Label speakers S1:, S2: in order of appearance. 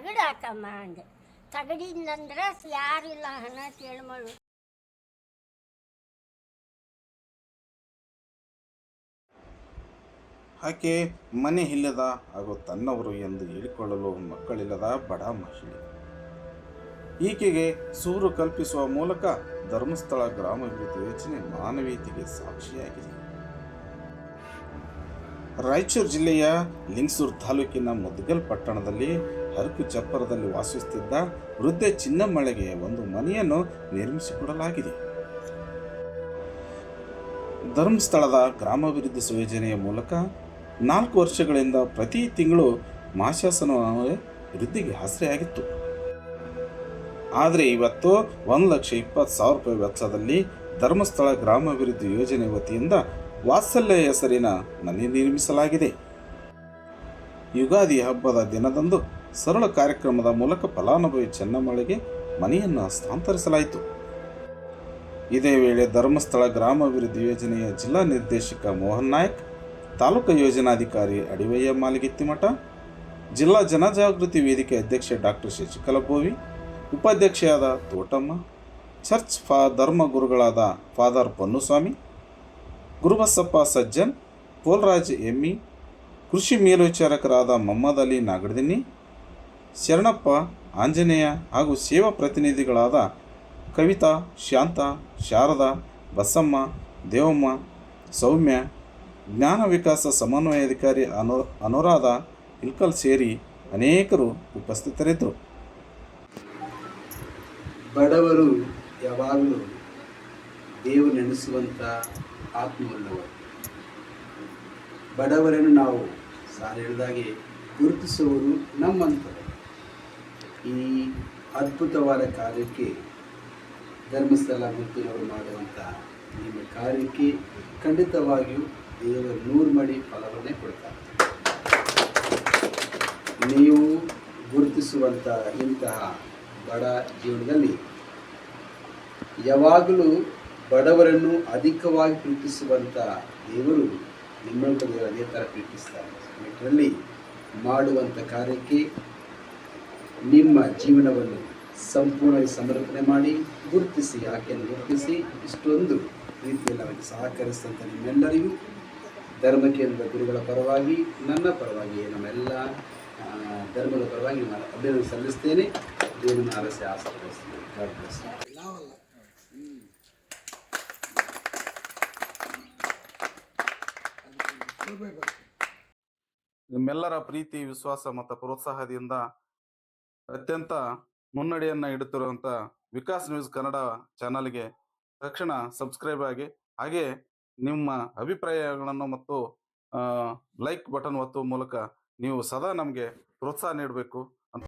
S1: ತಗಡು ಹಾಕಮ್ಮ ಅಂದೆ ಯಾರಿಲ್ಲ ಹಣ ಕೇಳ್ಮಳು
S2: ಆಕೆ ಮನೆ ಇಲ್ಲದ ಹಾಗೂ ತನ್ನವರು ಎಂದು ಹೇಳಿಕೊಳ್ಳಲು ಮಕ್ಕಳಿಲ್ಲದ ಬಡ ಮಹಿಳೆ. ಈಕೆಗೆ ಸೂರು ಕಲ್ಪಿಸುವ ಮೂಲಕ ಧರ್ಮಸ್ಥಳ ಗ್ರಾಮಾಭಿವೃದ್ಧಿ ಯೋಜನೆ ಮಾನವೀಯತೆಗೆ ಸಾಕ್ಷಿಯಾಗಿದೆ. ರಾಯಚೂರು ಜಿಲ್ಲೆಯ ಲಿಂಗಸೂರು ತಾಲೂಕಿನ ಮುದ್ಗಲ್ ಪಟ್ಟಣದಲ್ಲಿ ಹರಕು ಚಪ್ಪರದಲ್ಲಿ ವಾಸಿಸುತ್ತಿದ್ದ ವೃದ್ಧೆ ಚಿನ್ನಮ್ಮಳೆಗೆ ಒಂದು ಮನೆಯನ್ನು ನಿರ್ಮಿಸಿಕೊಡಲಾಗಿದೆ. ಧರ್ಮಸ್ಥಳದ ಗ್ರಾಮಾಭಿವೃದ್ಧಿ ಯೋಜನೆಯ ಮೂಲಕ ನಾಲ್ಕು ವರ್ಷಗಳಿಂದ ಪ್ರತಿ ತಿಂಗಳು ಮಾಶಾಸನ ವೃದ್ಧಿಗೆ ಆಸರೆಯಾಗಿತ್ತು. ಆದರೆ ಇವತ್ತು ಒಂದು ಲಕ್ಷ ಇಪ್ಪತ್ತು ಸಾವಿರ ರೂಪಾಯಿ ವೆಚ್ಚದಲ್ಲಿ ಧರ್ಮಸ್ಥಳ ಗ್ರಾಮಾಭಿವೃದ್ಧಿ ಯೋಜನೆ ವತಿಯಿಂದ ವಾತ್ಸಲ್ಯ ಹೆಸರಿನ ಮನೆ ನಿರ್ಮಿಸಲಾಗಿದೆ. ಯುಗಾದಿ ಹಬ್ಬದ ದಿನದಂದು ಸರಳ ಕಾರ್ಯಕ್ರಮದ ಮೂಲಕ ಫಲಾನುಭವಿ ಚೆನ್ನಮ್ಮಳಿಗೆ ಮನೆಯನ್ನು ಹಸ್ತಾಂತರಿಸಲಾಯಿತು. ಇದೇ ವೇಳೆ ಧರ್ಮಸ್ಥಳ ಗ್ರಾಮಾಭಿವೃದ್ಧಿ ಯೋಜನೆಯ ಜಿಲ್ಲಾ ನಿರ್ದೇಶಕ ಮೋಹನ್ ನಾಯಕ್, ತಾಲೂಕು ಯೋಜನಾಧಿಕಾರಿ ಅಡಿವಯ್ಯ ಮಾಲಿಗಿತ್ತಿಮಠ, ಜಿಲ್ಲಾ ಜನಜಾಗೃತಿ ವೇದಿಕೆ ಅಧ್ಯಕ್ಷ ಡಾಕ್ಟರ್ ಶಶಿಕಲಾ ಬೋವಿ ಉಪಾಧ್ಯಕ್ಷೆಯಾದ ತೋಟಮ್ಮ, ಚರ್ಚ್ ಫಾ ಧರ್ಮಗುರುಗಳಾದ ಫಾದರ್ ಪೊನ್ನುಸ್ವಾಮಿ ಗುರುಬಸಪ್ಪ ಸಜ್ಜನ್, ಪೋಲ್ರಾಜ್ ಎಮ್ಮಿ, ಕೃಷಿ ಮೇಲ್ವಿಚಾರಕರಾದ ಮೊಹಮ್ಮದ್ ಅಲಿ ನಾಗಡ್ದಿನಿ ಶರಣಪ್ಪ ಆಂಜನೇಯ ಹಾಗೂ ಸೇವಾ ಪ್ರತಿನಿಧಿಗಳಾದ ಕವಿತಾ, ಶಾಂತ, ಶಾರದಾ, ಬಸಮ್ಮ, ದೇವಮ್ಮ, ಸೌಮ್ಯ, ಜ್ಞಾನ ವಿಕಾಸ ಸಮನ್ವಯಾಧಿಕಾರಿ ಅನು, ಅನುರಾಧ, ಇಲ್ಕಲ್ ಸೇರಿ ಅನೇಕರು ಉಪಸ್ಥಿತರಿದ್ದರು.
S3: ಬಡವರು ಯಾವಾಗಲೂ ದೇವರು ನೆನೆಸುವಂಥ ಆತ್ಮವುಳ್ಳವರು ಬಡವರನ್ನು ನಾವು ಸಾರ್ ಹೇಳಿದಾಗೆ ಗುರುತಿಸುವರು ನಮ್ಮಂಥವರು ಈ ಅದ್ಭುತವಾದ ಕಾರ್ಯಕ್ಕೆ ಧರ್ಮಸ್ಥಳ ಮುತ್ತಿನವರು ಮಾಡುವಂತಹ ನಿಮ್ಮ ಕಾರ್ಯಕ್ಕೆ ಖಂಡಿತವಾಗಿಯೂ ದೇವರು ನೂರು ಮಡಿ ಫಲವನ್ನೇ ಕೊಡ್ತಾರೆ. ನೀವು ಗುರುತಿಸುವಂತಹ ಇಂತಹ ಬಡ ಜೀವನದಲ್ಲಿ ಯಾವಾಗಲೂ ಬಡವರನ್ನು ಅಧಿಕವಾಗಿ ಪ್ರೀತಿಸುವಂಥ ದೇವರು ನಿಮ್ಮನ್ನು ದೇವರು ಅದೇ ಥರ ಪ್ರೀತಿಸ್ತಾರೆ. ಇದರಲ್ಲಿ ಮಾಡುವಂಥ ಕಾರ್ಯಕ್ಕೆ ನಿಮ್ಮ ಜೀವನವನ್ನು ಸಂಪೂರ್ಣವಾಗಿ ಸಮರ್ಪಣೆ ಮಾಡಿ, ಗುರುತಿಸಿ, ಆಕೆಯನ್ನು ಗುರುತಿಸಿ, ಇಷ್ಟೊಂದು ರೀತಿಯಲ್ಲಿ ಅವರಿಗೆ ಸಹಕರಿಸಿದಂಥ ನಿಮ್ಮೆಲ್ಲರಿಗೂ ಧರ್ಮ ಕೇಂದ್ರದ ಗುರುಗಳ ಪರವಾಗಿ, ನನ್ನ ಪರವಾಗಿ, ನಮ್ಮೆಲ್ಲ ಧರ್ಮದ ಪರವಾಗಿ ನಾನು ಅಭಿನಂದನೆ ಸಲ್ಲಿಸ್ತೇನೆ. ದೇವರನ್ನ ಆರಸಿ ಆಶೀರ್ವದಿಸ್ತೇನೆ.
S2: ನಿಮ್ಮೆಲ್ಲರ ಪ್ರೀತಿ, ವಿಶ್ವಾಸ ಮತ್ತು ಪ್ರೋತ್ಸಾಹದಿಂದ ಅತ್ಯಂತ ಮುನ್ನಡೆಯನ್ನು ಇಡುತ್ತಿರುವಂಥ ವಿಕಾಸ್ ನ್ಯೂಸ್ ಕನ್ನಡ ಚಾನಲ್ಗೆ ತಕ್ಷಣ ಸಬ್ಸ್ಕ್ರೈಬ್ ಆಗಿ, ಹಾಗೆ ನಿಮ್ಮ ಅಭಿಪ್ರಾಯಗಳನ್ನು ಮತ್ತು ಲೈಕ್ ಬಟನ್ ಒತ್ತುವ ಮೂಲಕ ನೀವು ಸದಾ ನಮಗೆ ಪ್ರೋತ್ಸಾಹ ನೀಡಬೇಕು.